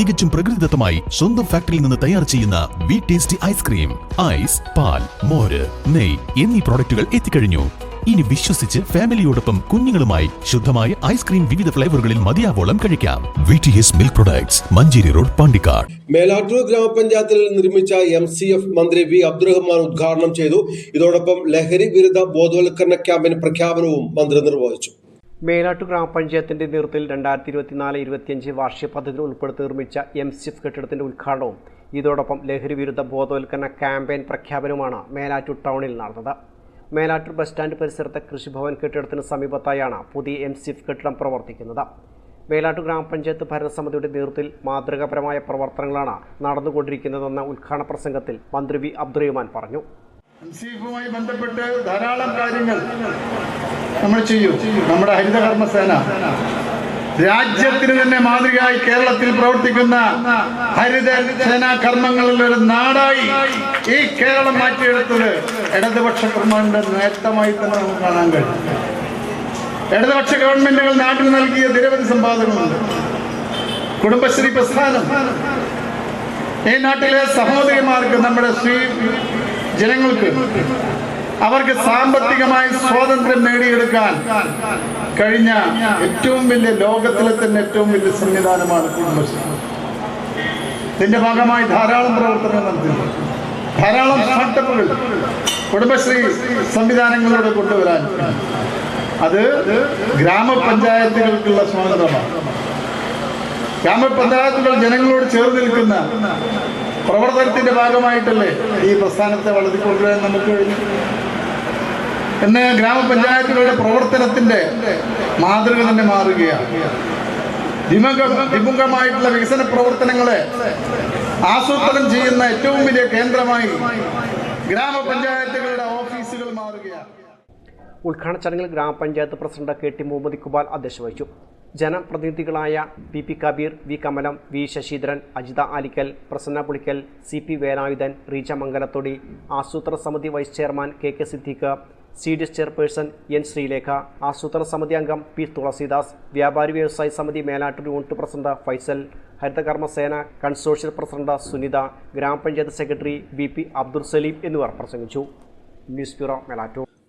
തികച്ചും പ്രകൃതിദത്തമായി സ്വന്തം ഫാക്ടറിയിൽ നിന്ന് തയ്യാർ ചെയ്യുന്ന വി ടേസ്റ്റി ഐസ്ക്രീം ഐസ് പാൽ മോര് നെയ് എന്നീ പ്രോഡക്റ്റുകൾ എത്തിക്കഴിഞ്ഞു. ഇനി വിശ്വസിച്ച് ഫാമിലിയോടൊപ്പം കുഞ്ഞുങ്ങളുമായി ശുദ്ധമായ ഐസ്ക്രീം വിവിധ ഫ്ലേവറുകളിൽ മതിയാവോളം കഴിക്കാം. V T S milk products Manjeri road Pandikkad. Melattur ഗ്രാമപഞ്ചായത്തിൽ നിർമ്മിച്ച എം സി എഫ് മന്ത്രി വി അബ്ദുറഹ്മാൻ ഉദ്ഘാടനം ചെയ്തു. ഇതോടൊപ്പം ലഹരി വിരുദ്ധ ബോധവൽക്കരണ ക്യാമ്പിന് പ്രഖ്യാപനവും മന്ത്രി നിർവഹിച്ചു. മേലാട്ടു ഗ്രാമപഞ്ചായത്തിന്റെ നേതൃത്വത്തിൽ രണ്ടായിരത്തി ഇരുപത്തിനാല് ഇരുപത്തിയഞ്ച് വാർഷിക പദ്ധതി ഉൾപ്പെടുത്തി നിർമ്മിച്ച എം സി എഫ് കെട്ടിടത്തിന്റെ ഉദ്ഘാടനവും ഇതോടൊപ്പം ലഹരി വിരുദ്ധ ബോധവൽക്കരണ ക്യാമ്പയിൻ പ്രഖ്യാപനവുമാണ് മേലാറ്റൂർ ടൗണിൽ നടന്നത്. മേലാറ്റൂർ ബസ് സ്റ്റാൻഡ് പരിസരത്തെ കൃഷിഭവൻ കെട്ടിടത്തിന് സമീപത്തായാണ് പുതിയ എം സി എഫ് കെട്ടിടം പ്രവർത്തിക്കുന്നത്. മേലാട്ടു ഗ്രാമപഞ്ചായത്ത് ഭരണസമിതിയുടെ നേതൃത്വത്തിൽ മാതൃകാപരമായ പ്രവർത്തനങ്ങളാണ് നടന്നുകൊണ്ടിരിക്കുന്നതെന്ന ഉദ്ഘാടന പ്രസംഗത്തിൽ മന്ത്രി വി അബ്ദുറഹ്മാൻ പറഞ്ഞു. എൻസിഎഫുമായി ബന്ധപ്പെട്ട് ധാരാളം കാര്യങ്ങൾ നമ്മൾ ചെയ്യും. നമ്മുടെ ഹരിതകർമ്മസേന രാജ്യത്തിന് തന്നെ മാതൃകയായി കേരളത്തിൽ പ്രവർത്തിക്കുന്ന ഹരിത സേനാ കർമ്മങ്ങളിൽ ഒരു നാടായി ഈ കേരളം മാറ്റിയെടുത്തത് ഇടതുപക്ഷ ഗവൺമെന്റ് നേട്ടമായി തന്നെ നമുക്ക് കാണാൻ കഴിയും. ഇടതുപക്ഷ ഗവൺമെന്റുകൾ നാട്ടിൽ നൽകിയ നിരവധി സമ്പാദനങ്ങളുണ്ട്. കുടുംബശ്രീ പ്രസ്ഥാനം. ഈ നാട്ടിലെ സഹോദരിമാർക്ക് നമ്മുടെ സ്ത്രീ ജനങ്ങൾക്ക് അവർക്ക് സാമ്പത്തികമായി സ്വാതന്ത്ര്യം നേടിയെടുക്കാൻ കഴിഞ്ഞ ഏറ്റവും വലിയ ലോകത്തിലെ തന്നെ ഏറ്റവും വലിയ സംവിധാനമാണ് കുടുംബശ്രീ. ഇതിന്റെ ഭാഗമായി ധാരാളം പ്രവർത്തനങ്ങൾ നടത്തുന്നു ധാരാളം സ്റ്റാർട്ടപ്പുകൾ കുടുംബശ്രീ സംവിധാനങ്ങളിലൂടെ കൊണ്ടുവരാൻ അത് ഗ്രാമപഞ്ചായത്തുകൾക്കുള്ള സ്വാതന്ത്ര്യമാണ്. ഗ്രാമപഞ്ചായത്തുകൾ ജനങ്ങളോട് ചേർന്ന് നിൽക്കുന്ന പ്രവർത്തനത്തിന്റെ ഭാഗമായിട്ടല്ലേ? ഈ പ്രസ്ഥാനത്തെ വളർത്തിക്കൊണ്ടുവരാൻ നമുക്ക് കഴിഞ്ഞു. ഇന്ന് ഗ്രാമപഞ്ചായത്തുകളുടെ പ്രവർത്തനത്തിന്റെ മാതൃക തന്നെ മാറുകയാണ്. വിമുഖ വിമുഖമായിട്ടുള്ള വികസന പ്രവർത്തനങ്ങളെ ആസൂത്രണം ചെയ്യുന്ന ഏറ്റവും വലിയ കേന്ദ്രമായി ഗ്രാമപഞ്ചായത്തുകളുടെ ഓഫീസുകൾ മാറുകയാണ്. ഉദ്ഘാടന ചടങ്ങിൽ ഗ്രാമപഞ്ചായത്ത് president K T Muhammad Iqbal അധ്യക്ഷ വഹിച്ചു. ജനപ്രതിനിധികളായ P P Kabeer V Kamalam V Sasheendran Ajitha Alikkal Prasanna Pulikkal C P Velayudhan Reeja Mangalathodi ആസൂത്രണ സമിതി vice chairman K K Siddique C D S chairperson N Sreelekha ആസൂത്രണ സമിതി അംഗം P Thulasidas വ്യാപാരി വ്യവസായ സമിതി മേലാട്ടൂർ യൂണിറ്റ് പ്രസിഡന്റ് ഫൈസൽ ഹരിതകർമ്മസേന കൺസോർഷ്യൽ പ്രസിഡന്റ് സുനിത ഗ്രാമപഞ്ചായത്ത് secretary V P Abdul Salim എന്നിവർ പ്രസംഗിച്ചു. News bureau Melattur.